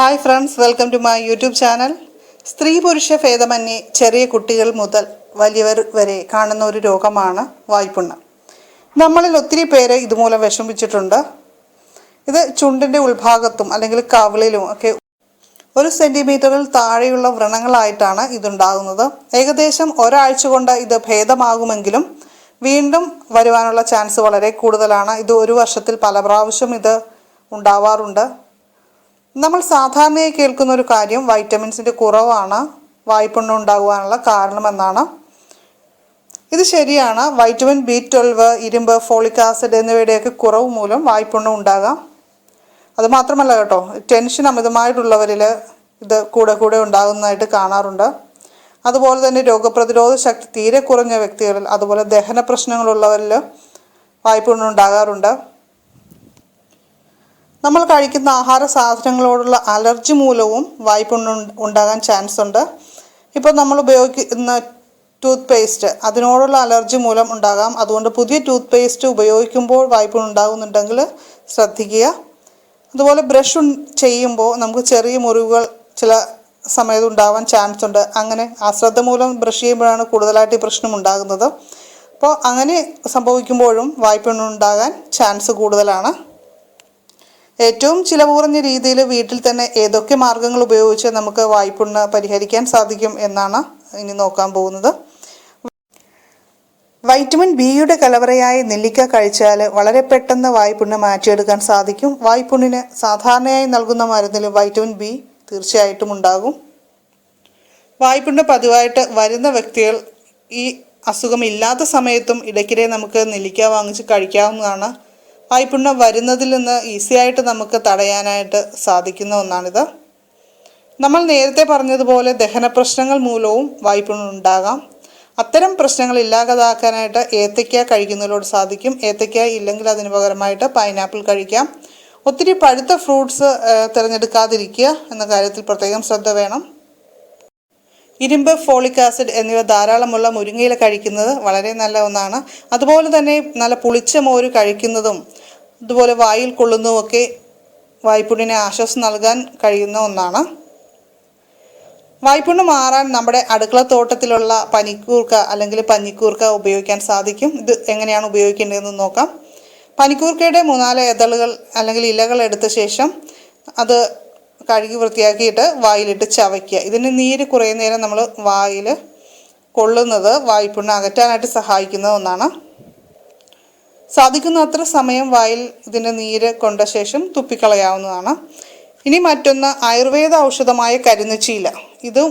Hi friends welcome to my YouTube channel സ്ത്രീ പുരുഷ ഭേദമന്യേ ചെറിയ കുട്ടികൾ മുതൽ വലിയവർ വരെ കാണുന്ന ഒരു രോഗമാണ് വായ്പുണ്ണ്. നമ്മളിൽ ഒത്തിരി പേര് ഇതുമൂലം വിഷമിച്ചിട്ടുണ്ട്. ഇത് ചുണ്ടിന്റെ ഉൾഭാഗത്തും അല്ലെങ്കിൽ കവിളിലും ഒക്കെ ഒരു സെന്റിമീറ്ററിൽ താഴെയുള്ള വ്രണങ്ങളായിട്ടാണ് ഇതുണ്ടാകുന്നത്. ഏകദേശം ഒരാഴ്ച കൊണ്ട് ഇത് ഭേദമാകുമെങ്കിലും വീണ്ടും വരുവാനുള്ള ചാൻസ് വളരെ കൂടുതലാണ്. ഇത് ഒരു വർഷത്തിൽ പല പ്രാവശ്യം ഇത് ഉണ്ടാവാറുണ്ട്. നമ്മൾ സാധാരണയായി കേൾക്കുന്ന ഒരു കാര്യം വൈറ്റമിൻസിന്റെ കുറവാണ് വായ്പണ്ണം ഉണ്ടാകുവാനുള്ള കാരണമെന്നാണ്. ഇത് ശരിയാണ്. വൈറ്റമിൻ ബി ട്വൽവ് ഇരുമ്പ് ഫോളിക് ആസിഡ് എന്നിവയുടെയൊക്കെ കുറവ് മൂലം വായ്പണ്ണം ഉണ്ടാകാം. അത് മാത്രമല്ല കേട്ടോ ടെൻഷൻ അമിതമായിട്ടുള്ളവരിൽ ഇത് കൂടെ കൂടെ ഉണ്ടാകുന്നതായിട്ട് കാണാറുണ്ട്. അതുപോലെ തന്നെ രോഗപ്രതിരോധ ശക്തി തീരെ കുറഞ്ഞ വ്യക്തികളിൽ അതുപോലെ ദഹന പ്രശ്നങ്ങളുള്ളവരിൽ വായ്പ ഉണ്ടാകാറുണ്ട്. നമ്മൾ കഴിക്കുന്ന ആഹാര സാധനങ്ങളോടുള്ള അലർജി മൂലവും ഉണ്ട- ഉണ്ടാകാൻ ചാൻസ് ഉണ്ട്. ഇപ്പോൾ നമ്മൾ ഉപയോഗിക്കുന്ന ടൂത്ത് പേസ്റ്റ് അതിനോടുള്ള അലർജി മൂലം ഉണ്ടാകാം. അതുകൊണ്ട് പുതിയ ടൂത്ത് പേസ്റ്റ് ഉപയോഗിക്കുമ്പോൾ വായ്പുണ്ണ് ഉണ്ടാകുന്നുണ്ടെങ്കിൽ ശ്രദ്ധിക്കുക. അതുപോലെ ബ്രഷ് ചെയ്യുമ്പോൾ നമുക്ക് ചെറിയ മുറിവുകൾ ചില സമയത്ത് ഉണ്ടാവാൻ ചാൻസ് ഉണ്ട്. അങ്ങനെ അശ്രദ്ധ മൂലം ബ്രഷ് ചെയ്യുമ്പോഴാണ് കൂടുതലായിട്ട് ഈ പ്രശ്നം ഉണ്ടാകുന്നത്. അപ്പോൾ അങ്ങനെ സംഭവിക്കുമ്പോഴും വായ്പുണ്ണ് ഉണ്ടാകാൻ ചാൻസ് കൂടുതലാണ്. ഏറ്റവും ചിലവ് കുറഞ്ഞ രീതിയിൽ വീട്ടിൽ തന്നെ ഏതൊക്കെ മാർഗങ്ങൾ ഉപയോഗിച്ച് നമുക്ക് വായ്പുണ്ണ് പരിഹരിക്കാൻ സാധിക്കും എന്നാണ് ഇനി നോക്കാൻ പോകുന്നത്. വൈറ്റമിൻ ബിയുടെ കലവറയായ നെല്ലിക്ക കഴിച്ചാൽ വളരെ പെട്ടെന്ന് വായ്പുണ്ണ് മാറ്റിയെടുക്കാൻ സാധിക്കും. വായ്പുണ്ണിന് സാധാരണയായി നൽകുന്ന മരുന്നിൽ വൈറ്റമിൻ ബി തീർച്ചയായിട്ടും ഉണ്ടാകും. വായ്പുണ്ണ് പതിവായിട്ട് വരുന്ന വ്യക്തികൾ ഈ അസുഖം ഇല്ലാത്ത സമയത്തും ഇടയ്ക്കിടെ നമുക്ക് നെല്ലിക്ക വാങ്ങിച്ച് കഴിക്കാവുന്നതാണ്. വായ്പുണ്ണ് വരുന്നതിൽ നിന്ന് ഈസിയായിട്ട് നമുക്ക് തടയാനായിട്ട് സാധിക്കുന്ന ഒന്നാണിത്. നമ്മൾ നേരത്തെ പറഞ്ഞതുപോലെ ദഹന പ്രശ്നങ്ങൾ മൂലവും വായ്പുണ്ണം ഉണ്ടാകാം. അത്തരം പ്രശ്നങ്ങൾ ഇല്ലാതാക്കാനായിട്ട് ഏത്തയ്ക്ക കഴിക്കുന്നതിലൂടെ സാധിക്കും. ഏത്തയ്ക്ക ഇല്ലെങ്കിൽ അതിന് പകരമായിട്ട് പൈനാപ്പിൾ കഴിക്കാം. ഒത്തിരി പഴുത്ത ഫ്രൂട്ട്സ് തിരഞ്ഞെടുക്കാതിരിക്കുക എന്ന കാര്യത്തിൽ പ്രത്യേകം ശ്രദ്ധ വേണം. ഇരുമ്പ് ഫോളിക് ആസിഡ് എന്നിവ ധാരാളമുള്ള മുരിങ്ങയില കഴിക്കുന്നത് വളരെ നല്ല ഒന്നാണ്. അതുപോലെ തന്നെ നല്ല പുളിച്ച മോര് കഴിക്കുന്നതും അതുപോലെ വായിൽ കൊള്ളുന്നതുമൊക്കെ വായ്പുണ്ണിന് ആശ്വാസം നൽകാൻ കഴിയുന്ന ഒന്നാണ്. വായ്പുണ്ണ് മാറാൻ നമ്മുടെ അടുക്കള തോട്ടത്തിലുള്ള പനിക്കൂർക്ക അല്ലെങ്കിൽ പഞ്ഞിക്കൂർക്ക ഉപയോഗിക്കാൻ സാധിക്കും. ഇത് എങ്ങനെയാണ് ഉപയോഗിക്കേണ്ടതെന്ന് നോക്കാം. പനിക്കൂർക്കയുടെ മൂന്നാൽ ഇതളുകൾ അല്ലെങ്കിൽ ഇലകൾ എടുത്ത ശേഷം അത് കഴുകി വൃത്തിയാക്കിയിട്ട് വായിലിട്ട് ചവയ്ക്കുക. ഇതിന് നീര് കുറേ നേരം നമ്മൾ വായിൽ കൊള്ളുന്നത് വായ്പുണ്ണ് അകറ്റാനായിട്ട് സഹായിക്കുന്ന ഒന്നാണ്. സാധിക്കുന്ന അത്ര സമയം വായിൽ ഇതിന്റെ നീര് കൊണ്ട ശേഷം തുപ്പിക്കളയാവുന്നതാണ്. ഇനി മറ്റൊന്ന് ആയുർവേദ ഔഷധമായ കരിനച്ചീല ഇത്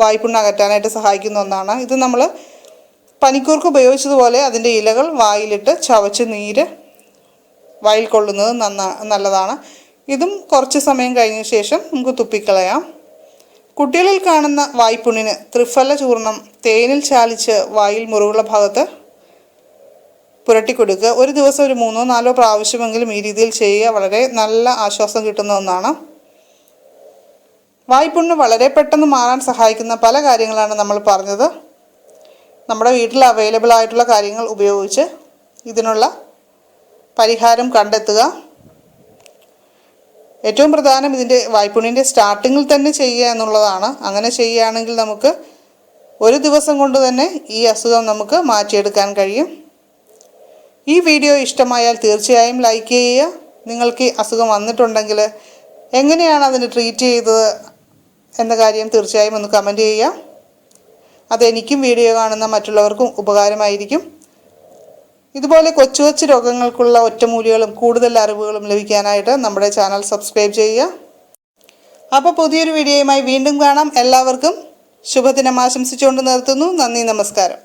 വായ്പുണ്ണ് അകറ്റാനായിട്ട് സഹായിക്കുന്ന ഒന്നാണ്. ഇത് നമ്മൾ പനിക്കൂർക്ക് ഉപയോഗിച്ചതുപോലെ അതിന്റെ ഇലകൾ വായിലിട്ട് ചവച്ച് നീര് വായിൽ കൊള്ളുന്നത് നന്നാ നല്ലതാണ്. ഇതും കുറച്ച് സമയം കഴിഞ്ഞ ശേഷം നമുക്ക് തുപ്പിക്കളയാം. കുട്ടികളിൽ കാണുന്ന വായ്പുണ്ണിന് ത്രിഫല ചൂർണം തേനിൽ ചാലിച്ച് വായിൽ മുറിവുള്ള ഭാഗത്ത് പുരട്ടിക്കൊടുക്കുക. ഒരു ദിവസം ഒരു മൂന്നോ നാലോ പ്രാവശ്യമെങ്കിലും ഈ രീതിയിൽ ചെയ്യുക വളരെ നല്ല ആശ്വാസം കിട്ടുന്ന ഒന്നാണ്. വായ്പുണ്ണ് വളരെ പെട്ടെന്ന് മാറാൻ സഹായിക്കുന്ന പല കാര്യങ്ങളാണ് നമ്മൾ പറഞ്ഞത്. നമ്മുടെ വീട്ടിൽ അവൈലബിൾ ആയിട്ടുള്ള കാര്യങ്ങൾ ഉപയോഗിച്ച് ഇതിനുള്ള പരിഹാരം കണ്ടെത്തുക. ഏറ്റവും പ്രധാനം ഇതിന്റെ വായ്പുണ്ണിന്റെ സ്റ്റാർട്ടിങ്ങിൽ തന്നെ ചെയ്യുക എന്നുള്ളതാണ്. അങ്ങനെ ചെയ്യുകയാണെങ്കിൽ നമുക്ക് ഒരു ദിവസം കൊണ്ട് തന്നെ ഈ അസുഖം നമുക്ക് മാറ്റിയെടുക്കാൻ കഴിയും. ഈ വീഡിയോ ഇഷ്ടമായാൽ തീർച്ചയായും ലൈക്ക് ചെയ്യുക. നിങ്ങൾക്ക് അസുഖം വന്നിട്ടുണ്ടെങ്കിൽ എങ്ങനെയാണ് അതിന് ട്രീറ്റ് ചെയ്തത് എന്ന കാര്യം തീർച്ചയായും ഒന്ന് കമന്റ് ചെയ്യുക. അതെനിക്കും വീഡിയോ കാണുന്ന മറ്റുള്ളവർക്കും ഉപകാരമായിരിക്കും. ഇതുപോലെ കൊച്ചു കൊച്ചു രോഗങ്ങൾക്കുള്ള ഒറ്റമൂലികളും കൂടുതൽ അറിവുകളും ലഭിക്കാനായിട്ട് നമ്മുടെ ചാനൽ സബ്സ്ക്രൈബ് ചെയ്യുക. അപ്പോൾ പുതിയൊരു വീഡിയോയുമായി വീണ്ടും കാണാം. എല്ലാവർക്കും ശുഭദിനം ആശംസിച്ചുകൊണ്ട് നിർത്തുന്നു. നന്ദി നമസ്കാരം.